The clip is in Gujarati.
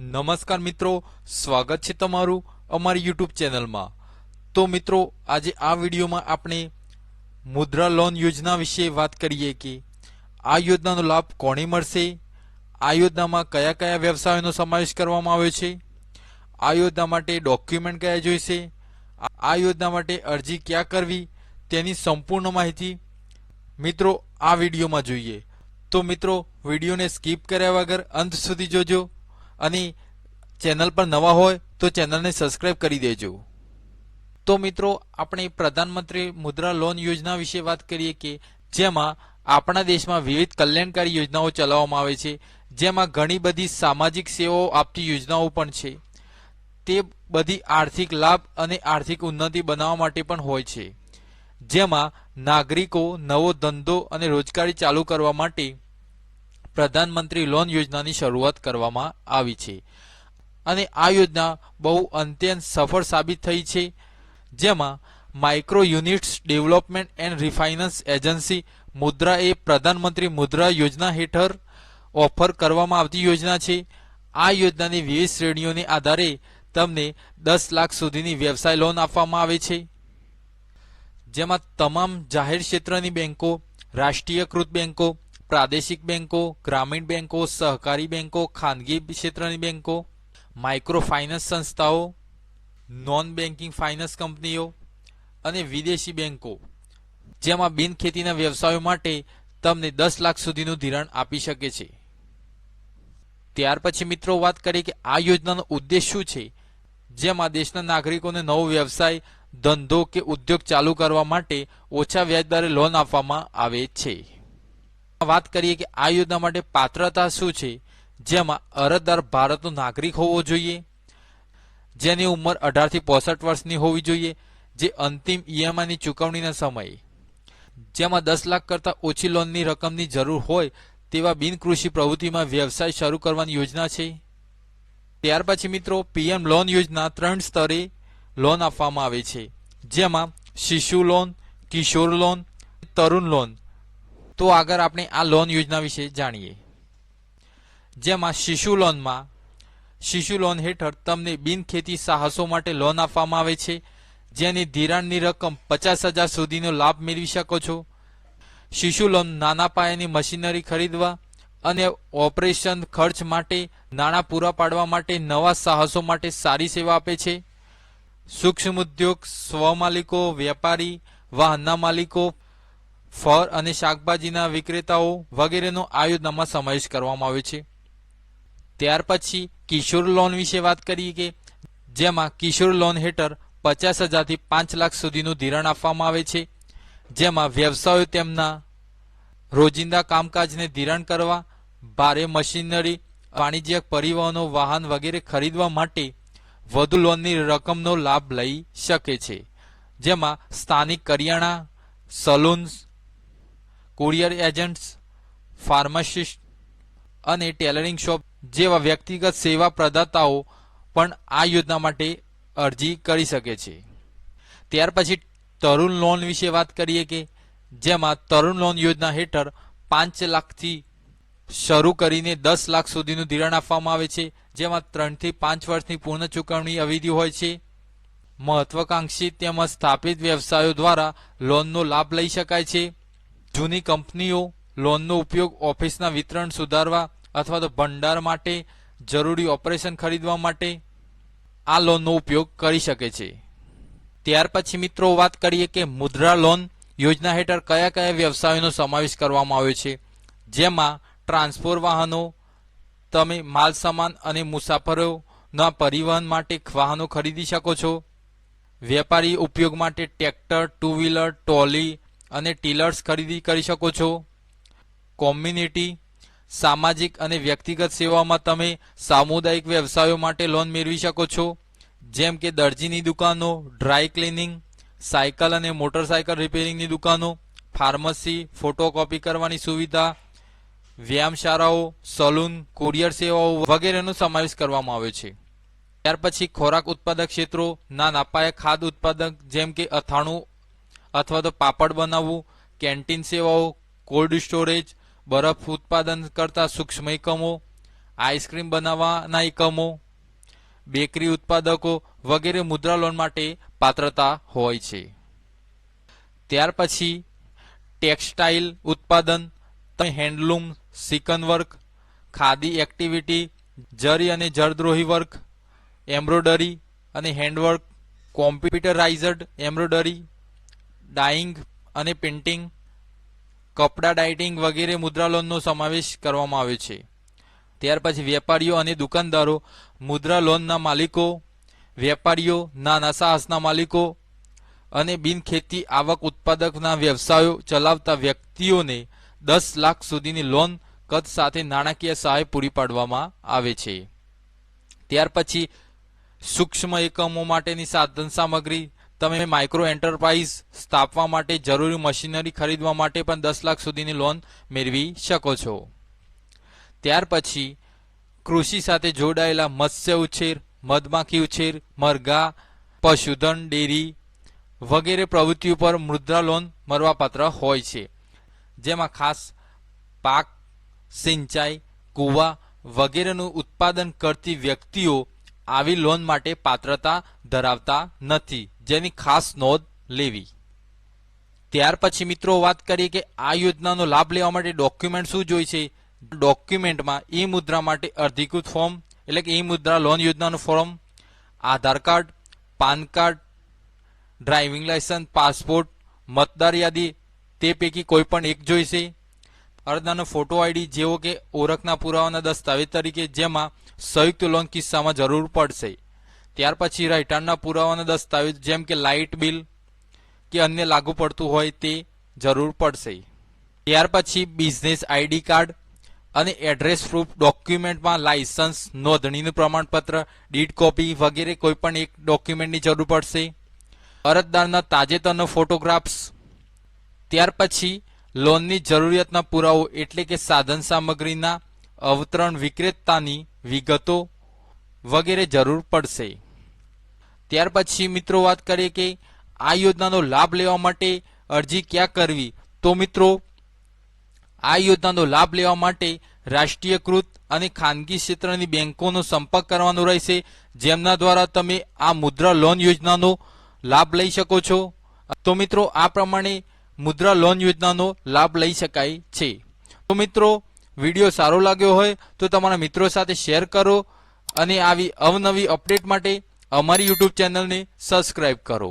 નમસ્કાર મિત્રો, સ્વાગત છે તમારું અમારી યુટ્યુબ ચેનલમાં. તો મિત્રો, આજે આ વિડીયોમાં આપણે મુદ્રા લોન યોજના વિશે વાત કરીએ કે આ યોજનાનો લાભ કોને મળશે, આ યોજનામાં કયા કયા વ્યવસાયોનો સમાવેશ કરવામાં આવ્યો છે, આ યોજના માટે ડોક્યુમેન્ટ કયા જોઈશે, આ યોજના માટે અરજી ક્યાં કરવી, તેની સંપૂર્ણ માહિતી મિત્રો આ વિડીયોમાં જોઈએ. તો મિત્રો, વિડીયોને સ્કીપ કર્યા વગર અંત સુધી જોજો. અને ચેનલ પર નવા હોય તો ચેનલને સબસ્ક્રાઇબ કરી દેજો. તો મિત્રો, આપણે પ્રધાનમંત્રી મુદ્રા લોન યોજના વિશે વાત કરીએ કે જેમાં આપણા દેશમાં વિવિધ કલ્યાણકારી યોજનાઓ ચલાવવામાં આવે છે, જેમાં ઘણી બધી સામાજિક સેવાઓ આપતી યોજનાઓ પણ છે. તે બધી આર્થિક લાભ અને આર્થિક ઉન્નતિ બનાવવા માટે પણ હોય છે. જેમાં નાગરિકો નવો ધંધો અને રોજગારી ચાલુ કરવા માટે પ્રધાનમંત્રી લોન યોજનાની શરૂઆત કરવામાં આવી છે. અને આ યોજના બહુ અત્યંત સફળ સાબિત થઈ છે, જેમાં micro units development and refinance agency Mudra એ પ્રધાનમંત્રી મુદ્રા યોજના હેઠળ ઓફર કરવામાં આવતી યોજના છે. આ યોજનાની વિવિધ શ્રેણીઓને આધારે તમને દસ લાખ સુધીની વ્યવસાય લોન આપવામાં આવે છે. જેમાં તમામ જાહેર ક્ષેત્રની બેન્કો રાષ્ટ્રીયકૃત બેન્કો પ્રાદેશિક બેન્કો ગ્રામીણ બેન્કો સહકારી બેન્કો ખાનગી ક્ષેત્રની બેન્કો માઇક્રો ફાઇનાન્સ સંસ્થાઓ નોન બેન્કિંગ ફાઇનાન્સ કંપનીઓ અને વિદેશી બેન્કો જેમાં બિનખેતીના વ્યવસાયો માટે તમને દસ લાખ સુધીનું ધિરાણ આપી શકે છે. ત્યાર પછી મિત્રો વાત કરીએ કે આ યોજનાનો ઉદ્દેશ શું છે, જેમાં દેશના નાગરિકોને નવો વ્યવસાય, ધંધો કે ઉદ્યોગ ચાલુ કરવા માટે ઓછા વ્યાજદરે લોન આપવામાં આવે છે. વાત કરીએ કે આ યોજના માટે પાત્રતા શું છે? જેમાં અરજદાર ભારતનો નાગરિક હોવો જોઈએ, જેની ઉંમર અઢારથી પોસઠ વર્ષની હોવી જોઈએ, જે અંતિમ ઈએમઆઈની ચૂકવણીના સમયે. જેમાં દસ લાખ કરતાં ઓછી લોનની રકમની જરૂર હોય, તેવા બિનકૃષિ પ્રવૃત્તિમાં વ્યવસાય શરૂ કરવાની યોજના છે. ત્યાર પછી મિત્રો, પીએમ લોન યોજના ત્રણ સ્તરે લોન આપવામાં આવે છે. જેમાં Shishu loan Kishor loan Tarun loan તો આગળ આપણે આ લોન યોજના વિશે જાણીએ. જેમાં શિશુ લોનમાં, શિશુ લોન હેઠળ તમને બિનખેતી સાહસો માટે લોન આપવામાં આવે છે, જેની ધિરાણની રકમ પચાસ હજાર સુધીનો લાભ મેળવી શકો છો. શિશુ લોન નાના પાયાની મશીનરી ખરીદવા અને ઓપરેશન ખર્ચ માટે નાણાં પૂરા પાડવા માટે નવા સાહસો માટે સારી સેવા આપે છે. સૂક્ષ્મ ઉદ્યોગ સ્વમાલિકો વેપારી, વાહનના માલિકો ફળ અને શાકભાજીના વિક્રેતાઓ વગેરેનો આ યોજનામાં સમાવેશ કરવામાં આવ્યો છે. ત્યાર પછી કિશોર લોન વિશે વાત કરીએ કે જેમાં કિશોર લોન હેઠળ પચાસ હજારથી પાંચ લાખ સુધીનું ધિરાણ આપવામાં આવે છે. જેમાં વ્યવસાયો તેમના રોજિંદા કામકાજને ધિરાણ કરવા, ભારે મશીનરી, વાણિજ્યક પરિવહનો વાહન વગેરે ખરીદવા માટે વધુ લોનની રકમનો લાભ લઈ શકે છે. જેમાં સ્થાનિક કરિયાણા, સલૂન્સ કુરિયર એજન્ટ્સ, ફાર્માસિસ્ટ અને ટેલરિંગ શોપ જેવા વ્યક્તિગત સેવા પ્રદાતાઓ પણ આ યોજના માટે અરજી કરી શકે છે. ત્યાર પછી તરુણ લોન વિશે વાત કરીએ કે જેમાં તરુણ લોન યોજના હેઠળ પાંચ લાખથી શરૂ કરીને દસ લાખ સુધીનું ધિરાણ આપવામાં આવે છે, જેમાં ત્રણથી પાંચ વર્ષની પૂર્ણ ચૂકવણી અવિધિ હોય છે. મહત્વાકાંક્ષી તેમજ સ્થાપિત વ્યવસાયો દ્વારા લોનનો લાભ લઈ શકાય છે. જૂની કંપનીઓ લોનનો ઉપયોગ ઓફિસના વિતરણ સુધારવા અથવા તો ભંડાર માટે, જરૂરી ઓપરેશન ખરીદવા માટે આ લોનનો ઉપયોગ કરી શકે છે. ત્યાર પછી મિત્રો વાત કરીએ કે મુદ્રા લોન યોજના હેઠળ કયા કયા વ્યવસાયોનો સમાવેશ કરવામાં આવ્યો છે? જેમાં ટ્રાન્સપોર્ટ વાહનો, તમે માલ સામાન અને મુસાફરોના પરિવહન માટે વાહનો ખરીદી શકો છો. વેપારી ઉપયોગ માટે ટ્રેક્ટર, ટુ વ્હીલર ટ્રોલી અને ટીલર્સ ખરીદી કરી શકો છો. કોમ્યુનિટી, સામાજિક અને વ્યક્તિગત સેવામાં તમે સામુદાયિક વ્યવસાયો માટે લોન મેળવી શકો છો. જેમ કે દરજીની દુકાનો, ડ્રાય ક્લિનિંગ, સાયકલ અને મોટરસાયકલ રિપેરિંગની દુકાનો, ફાર્મસી, ફોટોકોપી કરવાની સુવિધા, વ્યાયામશાળાઓ, સલૂન, કુરિયર સેવાઓ વગેરેનો સમાવેશ કરવામાં આવ્યો છે. ત્યાર પછી ખોરાક ઉત્પાદક ક્ષેત્રો ના નાપાયક ખાદ્ય ઉત્પાદક જેમ કે અથાણું અથવા તો પાપડ બનાવવું, કેન્ટીન સેવાઓ કોલ્ડ સ્ટોરેજ બરફ ઉત્પાદન કરતા સૂક્ષ્મ એકમો, આઈસ્ક્રીમ બનાવવાના એકમો, બેકરી ઉત્પાદકો વગેરે મુદ્રા લોન માટે પાત્રતા હોય છે. ત્યાર પછી, ટેક્સટાઇલ ઉત્પાદન handloom, chikan work, khadi activity, zari અને જરદ્રોહી વર્ક એમ્બ્રોડરી અને હેન્ડવર્ક, કોમ્પ્યુટરાઇઝડ એમ્બ્રોડરી ડાઇંગ અને પેઇન્ટિંગ, કપડા ડાઇટિંગ વગેરે મુદ્રા લોનનો સમાવેશ કરવામાં આવ્યો છે. ત્યાર પછી વેપારીઓ અને દુકાનદારો મુદ્રા લોનના માલિકો, વેપારીઓ નાના સાહસના માલિકો અને બિનખેતી આવક ઉત્પાદકના વ્યવસાયો ચલાવતા વ્યક્તિઓને દસ લાખ સુધીની લોન કદ સાથે નાણાકીય સહાય પૂરી પાડવામાં આવે છે. ત્યાર પછી સૂક્ષ્મ એકમો માટેની સાધન સામગ્રી તમે માઇક્રો એન્ટરપ્રાઇઝ સ્થાપવા માટે જરૂરી મશીનરી ખરીદવા માટે પણ દસ લાખ સુધીની લોન મેળવી શકો છો. ત્યાર પછી કૃષિ સાથે જોડાયેલા મત્સ્ય ઉછેર, મધમાખી ઉછેર, મરઘા, પશુધન, ડેરી વગેરે પ્રવૃત્તિઓ પર મુદ્રા લોન મળવાપાત્ર હોય છે. જેમાં ખાસ પાક, સિંચાઈ, કૂવા વગેરેનું ઉત્પાદન કરતી વ્યક્તિઓ આવી લોન માટે પાત્રતા ધરાવતા નથી, જેની ખાસ નોંધ લેવી. ત્યાર પછી મિત્રો વાત કરીએ કે આ યોજનાનો લાભ લેવા માટે ડોક્યુમેન્ટ શું જોઈ છે? ડોક્યુમેન્ટમાં ઈ મુદ્રા માટે અધિકૃત ફોર્મ, એટલે કે ઈ મુદ્રા લોન યોજનાનું form, Aadhaar card, PAN card, driving licence passport, મતદાર યાદી, તે પૈકી કોઈ પણ એક જોઈશે અરજદારનો ફોટો આઈડી જેવો કે ઓળખના પુરાવાના દસ્તાવેજ તરીકે જેમાં સંયુક્ત લોન કિસ્સામાં જરૂર પડશે. ત્યાર પછી રહેઠાણના પુરાવાના દસ્તાવેજ જેમ કે લાઇટ બિલ કે અન્ય લાગુ પડતું હોય તે જરૂર પડશે. ત્યાર પછી બિઝનેસ આઈડી કાર્ડ અને એડ્રેસ પ્રૂફ ડોક્યુમેન્ટમાં લાયસન્સ નોંધણીનું પ્રમાણપત્ર, ડીડ કોપી વગેરે કોઈપણ એક ડોક્યુમેન્ટની જરૂર પડશે. અરજદારના તાજેતરનો ફોટોગ્રાફ્સ. ત્યાર પછી લોનની જરૂરિયાતના પુરાવો એટલે કે સાધન સામગ્રીના અવતરણ વિક્રેતાની વિગતો વગેરે જરૂર પડશે. ત્યાર પછી મિત્રો વાત કરીએ કે આ યોજનાનો લાભ લેવા માટે અરજી ક્યાં કરવી? તો મિત્રો, આ યોજનાનો લાભ લેવા માટે રાષ્ટ્રીયકૃત અને ખાનગી ક્ષેત્રની બેંકોનો સંપર્ક કરવાનો રહેશે. જેમના દ્વારા તમે આ મુદ્રા લોન યોજનાનો લાભ લઈ શકો છો. તો મિત્રો, આ પ્રમાણે મુદ્રા લોન યોજનાનો લાભ લઈ શકાય છે. તો મિત્રો, વીડિયો સારો લાગ્યો હોય તો તમારા મિત્રો સાથે શેર કરો અને આવી અવનવી અપડેટ માટે અમારી યુટ્યુબ ચેનલને સબસ્ક્રાઇબ કરો.